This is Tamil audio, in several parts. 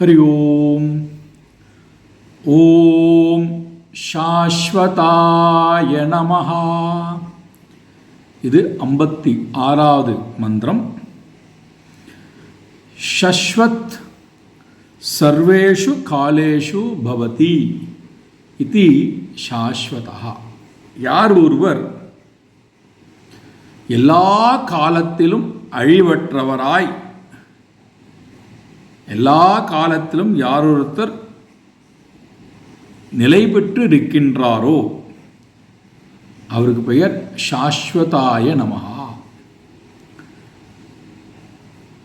हरि ओम ஓம் சாஸ்வதாய நமஹா இது ஐம்பத்தி ஆறாவது மந்திரம் ஷஸ்வத் சர்வேஷு காலேஷு பவதி இது சாஸ்வதா யார் ஒருவர் எல்லா காலத்திலும் அழிவற்றவராய் எல்லா காலத்திலும் யாரொருத்தர் நிலை பெற்று இருக்கின்றாரோ அவருக்கு பெயர் சாஸ்வதாய நமகா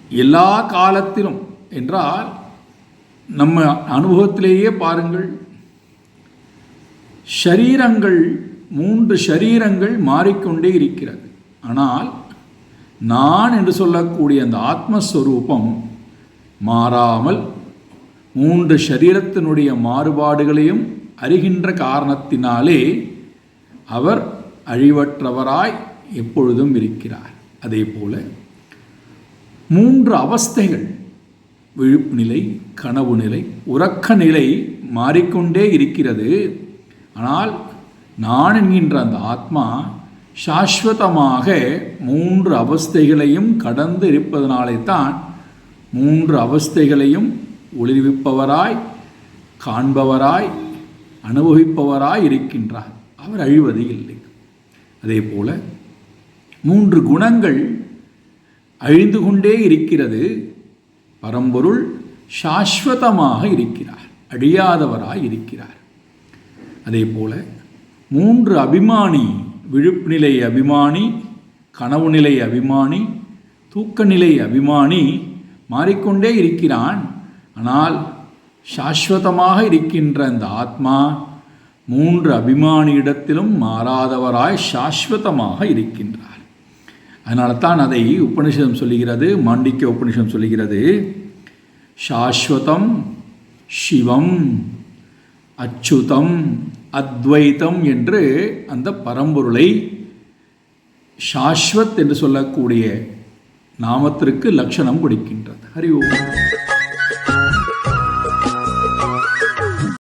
எல்லா காலத்திலும் என்றால் நம்ம அனுபவத்திலேயே பாருங்கள் ஷரீரங்கள் மூன்று ஷரீரங்கள் மாறிக்கொண்டே இருக்கிறது. ஆனால் நான் என்று சொல்லக்கூடிய அந்த ஆத்மஸ்வரூபம் மாறாமல் மூன்று சரீரத்தினுடைய மாறுபாடுகளையும் அறிகின்ற காரணத்தினாலே அவர் அழிவற்றவராய் எப்பொழுதும் இருக்கிறார். அதே போல மூன்று அவஸ்தைகள் விழிப்பு நிலை கனவு நிலை உறக்க நிலை மாறிக்கொண்டே இருக்கிறது. ஆனால் நான் என்கின்ற அந்த ஆத்மா சாஸ்வதமாக மூன்று அவஸ்தைகளையும் கடந்து இருப்பதனாலே தான் மூன்று அவஸ்தைகளையும் ஒளிவிப்பவராய் காண்பவராய் அனுபவிப்பவராய் இருக்கின்றார். அவர் அழிவது இல்லை. அதே போல மூன்று குணங்கள் அழிந்து கொண்டே இருக்கிறது. பரம்பொருள் சாஸ்வதமாக இருக்கிறார். அழியாதவராய் இருக்கிறார். அதே போல மூன்று அபிமானி விழுப்புநிலை அபிமானி கனவு நிலை அபிமானி தூக்க நிலை அபிமானி மாறிக்கொண்டே இருக்கிறான். ஆனால் சாஸ்வதமாக இருக்கின்ற அந்த ஆத்மா மூன்று அபிமானியிடத்திலும் மாறாதவராய் சாஸ்வதமாக இருக்கின்றார். அதனால தான் அதை உபனிஷதம் சொல்லுகிறது மாண்டிக்க உபனிஷம் சொல்லுகிறது. சாஸ்வதம் சிவம் அச்சுதம் அத்வைத்தம் என்று அந்த பரம்பொருளை சாஸ்வத் என்று சொல்லக்கூடிய நாமத்திற்கு லட்சணம் கொடுக்கின்றது. ஹரி ஓம்.